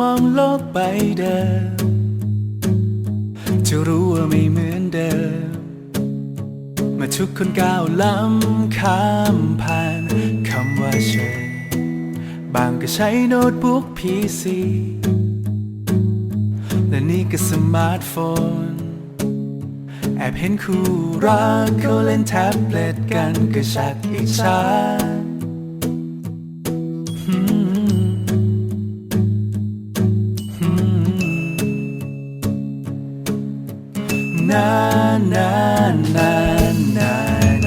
มองโลกใบเดิมจะรู้ว่าไม่เหมือนเดิมเมื่อทุกคนก้าวล้ำข้ามผ่านคำว่าเฉยบางก็ใช้โน้ตบุ๊กพีซีและนี่ก็สมาร์ทโฟน แอบเห็นคู่รักเขาเล่นแท็บเล็ตกันก็ชักอิจฉา นานนานนานนาน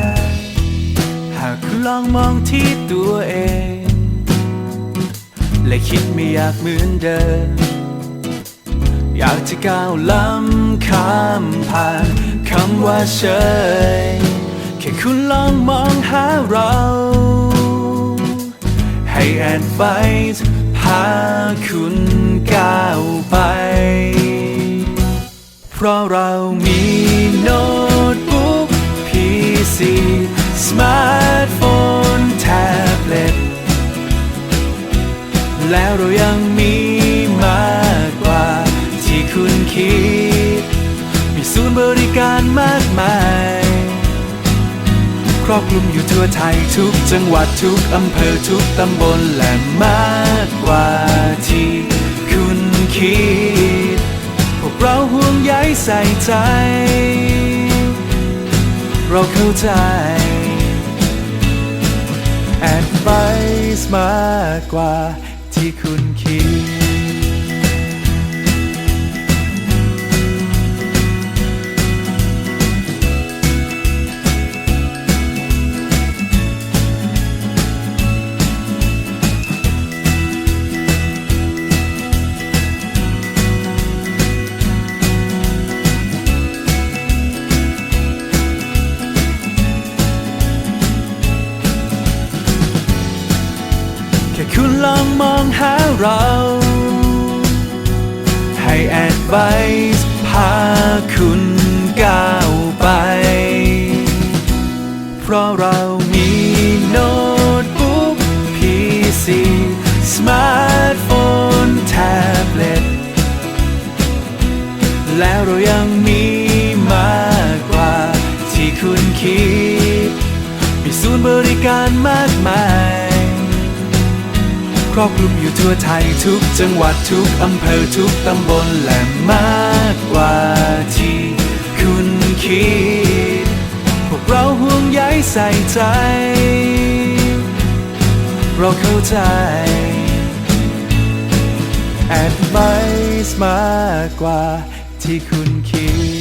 หากคุณลองมองที่ตัวเอง และคิดไม่อยากเหมือนเดิม อยากจะก้าวล้ำข้ามผ่านคำว่าเฉยแค่คุณลองมองหาเรา ให้แอดไวส์พาคุณก้าวไป เพราะเรามีโน้ตบุ๊กพีซีสมาร์ทโฟนแท็บเล็ตแล้วเรายังมีมากกว่าที่คุณคิด มีศูนย์บริการมากมาย ครอบคลุมอยู่ทั่วไทยทุกจังหวัดทุกอำเภอทุกตำบลและมากกว่าที่คุณคิด เราห่วงใยใส่ใจ เราเข้าใจ advice มากกว่าที่คุณคิด เราให้ advice พาคุณก้าวไป เพราะเรามีโน้ตบุ๊กพีซีสมาร์ทโฟนแท็บเล็ตแล้วเรายังมีมากกว่าที่คุณคิด มีศูนย์บริการมากมาย ครอบคลุมอยู่ทั่วไทยทุกจังหวัดทุกอำเภอทุกตำบลและมากกว่าที่คุณคิด พวกเราห่วงใยใส่ใจ เราเข้าใจ advice มากกว่าที่คุณคิด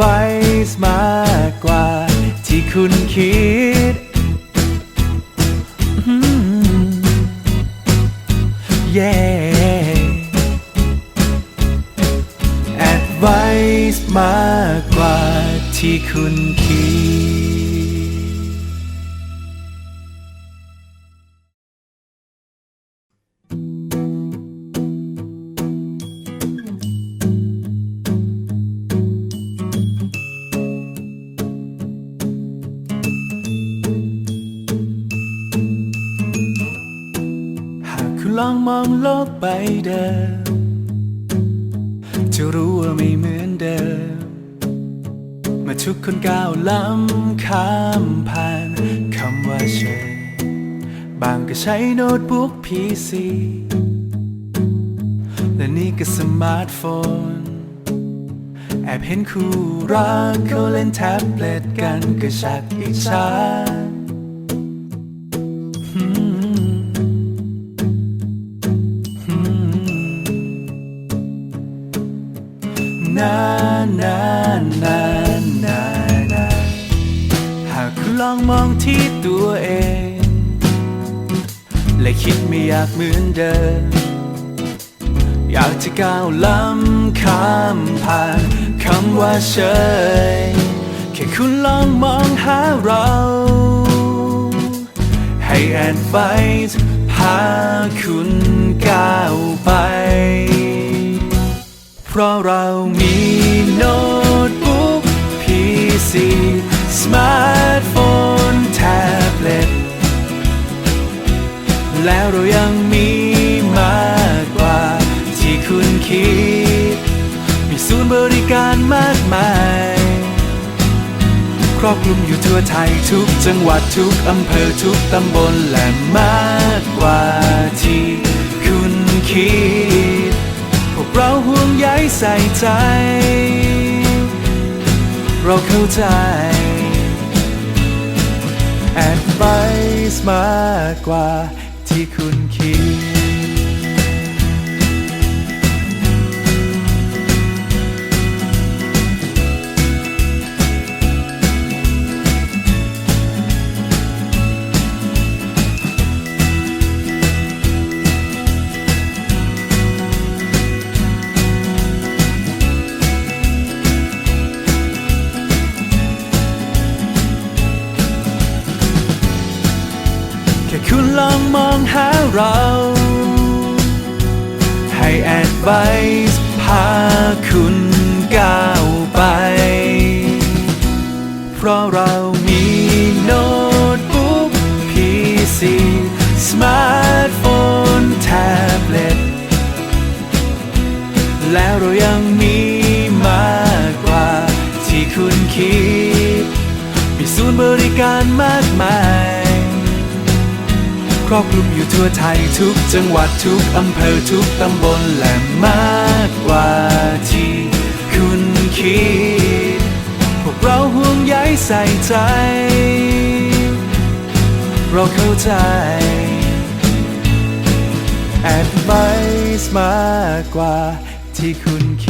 advice มากกว่าที่คุณคิดอืม yeah advice มากกว่าที่คุณคิด มองโลกใบเดิมจะรู้ว่าไม่เหมือนเดิมมื่อทุกคนก้าวล้ำข้ามผ่านคำว่าเฉยบางก็ใช้โน้ตบุ๊กพีซีและนี่ก็สมาร์ทโฟน แอบเห็นคู่รักเขาเล่นแท็บเล็ตกันก็ชักอิจฉา นานานานานาหากคุณลองมองที่ตัวเอง และคิดไม่อยากเหมือนเดิม อยากจะก้าวล้ำข้ามผ่านคำว่าเฉยแค่คุณลองมองหาเรา ให้ advice พาคุณก้าวไป เพราะเรามีโน้ตบุ๊กพีซีสมาร์ทโฟนแท็บเล็ตแล้วเรายังมีมากกว่าที่คุณคิด มีศูนย์บริการมากมาย ครอบคลุมอยู่ทั่วไทยทุกจังหวัดทุกอำเภอทุกตำบลและมาก ส่ใจ เราเข้าใจ advice มากกว่าที่คุณคิด ค่คุณลองมองหาเรา ให้ advice พาคุณก้าวไป เพราะเรามีโน้ตบุ๊ก PC สมาร์ทโฟนแท็บเล็ตแล้วเรายังมีมากกว่าที่คุณคิด มีศูนย์บริการมากมาย รอบคลุมอยู่ทั่วไทยทุกจังหวัดทุกอำเภอทุกตำบลและมากกว่าที่คุณคิด พวกเราห่วงใยใส่ใจ เราเข้าใจ advice มากกว่าที่คุณคิด